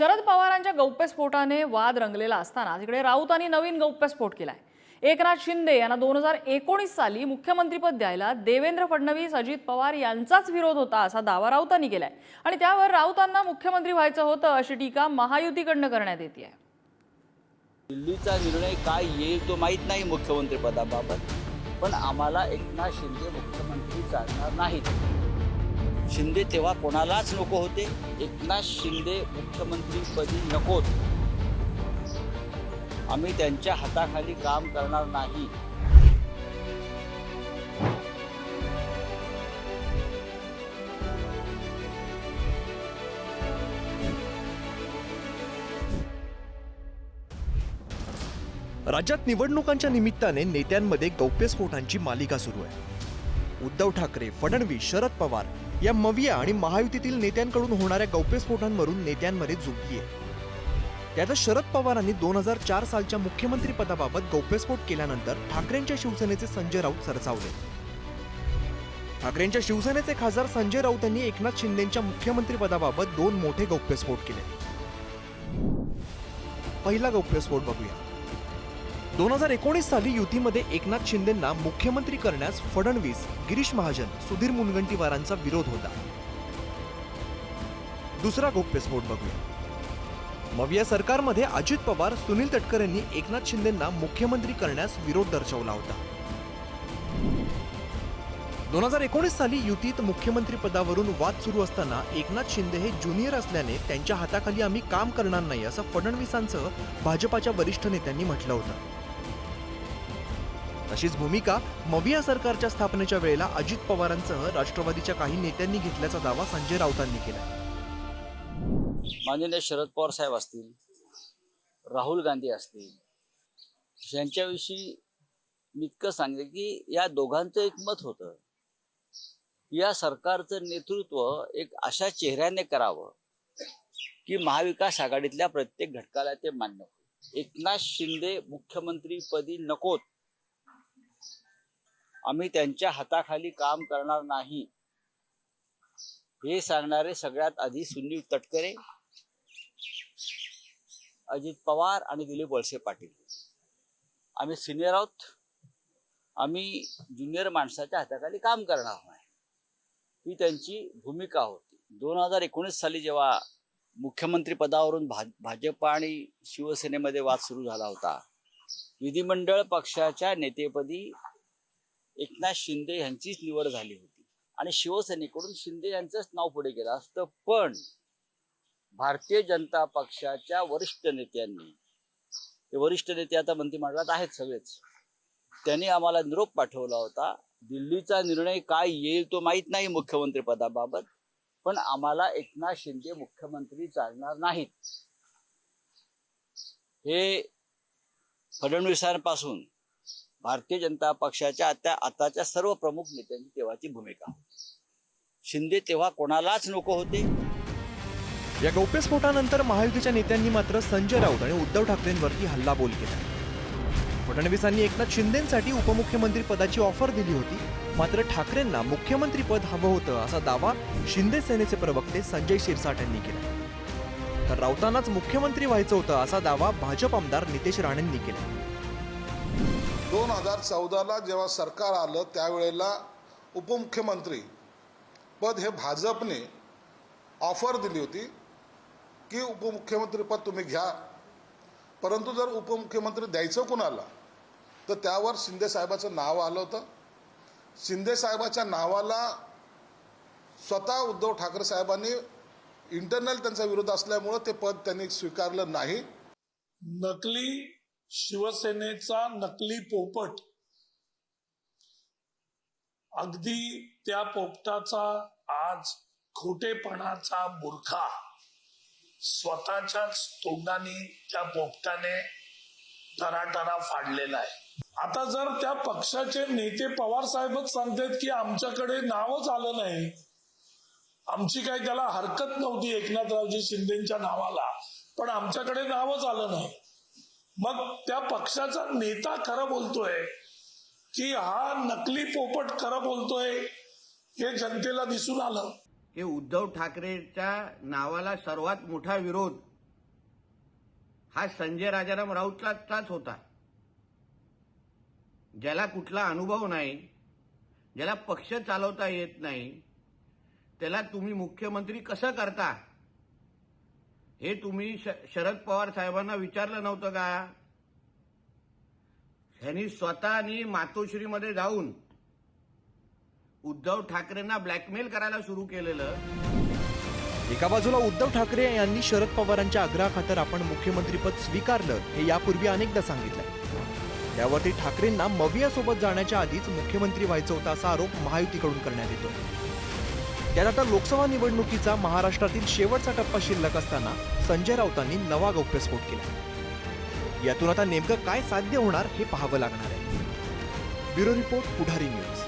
शरद पवारांच्या गौप्यस्फोटाने वाद रंगलेला असताना तिकडे राऊतांनी नवीन गौप्यस्फोट केलाय. एकनाथ शिंदे यांना दोन हजार एकोणीस साली मुख्यमंत्रीपद द्यायला देवेंद्र फडणवीस अजित पवार यांचाच विरोध होता असा दावा राऊतांनी केलाय. आणि त्यावर राऊतांना मुख्यमंत्री व्हायचं होतं अशी टीका महायुतीकडनं करण्यात येते आहे दिल्लीचा निर्णय काय येईल तो माहीत नाही मुख्यमंत्रीपदाबाबत पण आम्हाला एकनाथ शिंदे मुख्यमंत्री चालणार नाहीत. शिंदे तेव्हा कोणालाच नको होते. एकनाथ शिंदे मुख्यमंत्रीपदी नकोत. आम्ही त्यांच्या हाताखाली काम करणार नाही. राज्यात निवडणुकांच्या निमित्ताने नेत्यांमध्ये गौप्यस्फोटांची मालिका सुरू आहे. उद्धव ठाकरे फडणवीस शरद पवार या मविया आणि महायुतीतील नेत्यांकडून होणाऱ्या गौप्यस्फोटांवरून नेत्यांमध्ये जुगली आहे त्यातच शरद पवारांनी दोन हजार चार सालच्या मुख्यमंत्री पदाबाबत गौप्यस्फोट केल्यानंतर ठाकरेंच्या शिवसेनेचे संजय राऊत सरसावले. ठाकरेंच्या शिवसेनेचे खासदार संजय राऊत यांनी एकनाथ शिंदेच्या मुख्यमंत्री पदाबाबत दोन मोठे गौप्यस्फोट केले. पहिला गौप्यस्फोट बघूया. दोन हजार एकोणीस साली युतीमध्ये एकनाथ शिंदेंना मुख्यमंत्री करण्यास फडणवीस गिरीश महाजन सुधीर मुनगंटीवारांचा विरोध होता. दुसरा गोप्यस्फोट बघूया. मविया सरकारमध्ये अजित पवार सुनील तटकर यांनी एकनाथ शिंदेंना मुख्यमंत्री करण्यास विरोध दर्शवला होता. दोन हजार एकोणीस साली युतीत मुख्यमंत्री पदावरून वाद सुरू असताना एकनाथ शिंदे हे ज्युनियर असल्याने त्यांच्या हाताखाली आम्ही काम करणार नाही असं फडणवीसांसह भाजपाच्या वरिष्ठ नेत्यांनी म्हटलं होतं. तशीच भूमिका मविया सरकारच्या स्थापनेच्या वेळेला अजित पवारांसह राष्ट्रवादीच्या काही नेत्यांनी घेतल्याचा दावा संजय राऊतांनी केला माननीय शरद पवार साहेब असतील राहुल गांधी असतील यांच्याविषयी मी इतकं सांगेन की या दोघांचं एक मत होतं. या सरकारचं नेतृत्व एक अशा चेहऱ्याने करावं की महाविकास आघाडीतल्या प्रत्येक घटकाला ते मान्य होईल. एकनाथ शिंदे मुख्यमंत्रीपदी नकोत. आम्ही त्यांच्या हाताखाली काम करणार नाही. हे सांगणारे सगळ्यात आधी सुनील तटकरे अजित पवार आणि दिलीप वळसे पाटील. आम्ही सिनियर आहोत. आम्ही ज्युनियर माणसाच्या हाताखाली काम करणार नाही. ही त्यांची भूमिका होती. दोन हजार एकोणीस साली जेव्हा मुख्यमंत्री पदावरून भा भाजप आणि शिवसेनेमध्ये वाद सुरू झाला होता विधिमंडळ पक्षाच्या नेतेपदी एकनाथ शिंदे यांचीच निवड झाली होती. आणि शिवसेनेकडून शिंदे यांचंच नाव पुढे गेलं असतं. पण भारतीय जनता पक्षाच्या वरिष्ठ नेत्यांनी ते वरिष्ठ नेते आता मंत्रिमंडळात आहेत सगळेच. त्यांनी आम्हाला निरोप पाठवला होता. दिल्लीचा निर्णय काय येईल तो माहीत नाही मुख्यमंत्री पदाबाबत पण आम्हाला एकनाथ शिंदे मुख्यमंत्री चालणार नाहीत. हे फडणवीसांपासून भारतीय जनता पक्षाच्या आता आताच्या सर्व प्रमुख नेत्यांची तेव्हाची भूमिका. शिंदे तेव्हा कोणालाच नको होते. या गौप्यस्फोटानंतर महायुतीच्या नेत्यांनी मात्र संजय राऊत आणि उद्धव ठाकरेंवरती हल्लाबोल केला. फडणवीसांनी एकनाथ शिंदेसाठी उपमुख्यमंत्री पदाची ऑफर दिली होती. मात्र ठाकरेंना मुख्यमंत्री पद हवं होतं असा दावा शिंदे सेनेचे प्रवक्ते संजय शिरसाट यांनी केला. तर राऊतांनाच मुख्यमंत्री व्हायचं होतं असा दावा भाजप आमदार नितेश राणेंनी केला. दोन हजार चौदाला जेव्हा सरकार आलं त्यावेळेला उपमुख्यमंत्री पद हे भाजपने ऑफर दिली होती की उपमुख्यमंत्रीपद तुम्ही घ्या. परंतु जर उपमुख्यमंत्री द्यायचं कुणाला तर त्यावर शिंदे साहेबाचं नाव आलं होतं. शिंदे साहेबाच्या नावाला स्वतः उद्धव ठाकरे साहेबांनी इंटरनल त्यांचा विरोध असल्यामुळं ते पद त्यांनी स्वीकारलं नाही. नकली शिवसेनेचा नकली पोपट. अगदी त्या पोपटाचा आज खोटेपणाचा बुरखा स्वतःच्याच तोंडाने त्या पोपटाने टराटरा फाडलेला आहे. आता जर त्या पक्षाचे नेते पवार साहेबच सांगतात की आमच्याकडे नावच आलं नाही आमची काही त्याला हरकत नव्हती एकनाथरावजी शिंदेच्या नावाला पण आमच्याकडे नावच आलं नाही. मग त्या पक्षाचा नेता खरं बोलतोय की हा नकली पोपट खरं बोलतोय हे जनतेला दिसून आलं. की उद्धव ठाकरेच्या नावाला सर्वात मोठा विरोध हा संजय राजाराम राऊतलाच होता. ज्याला कुठला अनुभव नाही ज्याला पक्ष चालवता येत नाही त्याला तुम्ही मुख्यमंत्री कसं करता? हे तुम्ही श- शरद पवार साहेबांना विचारलं नव्हतं का? ह्यांनी स्वतःनी मातोश्रीमध्ये जाऊन उद्धव ठाकरेंना ब्लॅकमेल करायला सुरू केलेलं. एका बाजूला उद्धव ठाकरे यांनी शरद पवारांच्या आग्रहाखातर आपण मुख्यमंत्रीपद स्वीकारलं हे यापूर्वी अनेकदा सांगितलं. त्यावरती ठाकरेंना मवियासोबत जाण्याच्या आधीच मुख्यमंत्री व्हायचं होतं असा आरोप महायुतीकडून करण्यात येतो. त्यात आता लोकसभा निवडणुकीचा महाराष्ट्रातील शेवटचा टप्पा शिल्लक असताना संजय राऊतांनी नवा गौप्यस्फोट केला. यातून आता नेमकं काय साध्य होणार हे पाहावं लागणार आहे. Bureau report Pudhari news.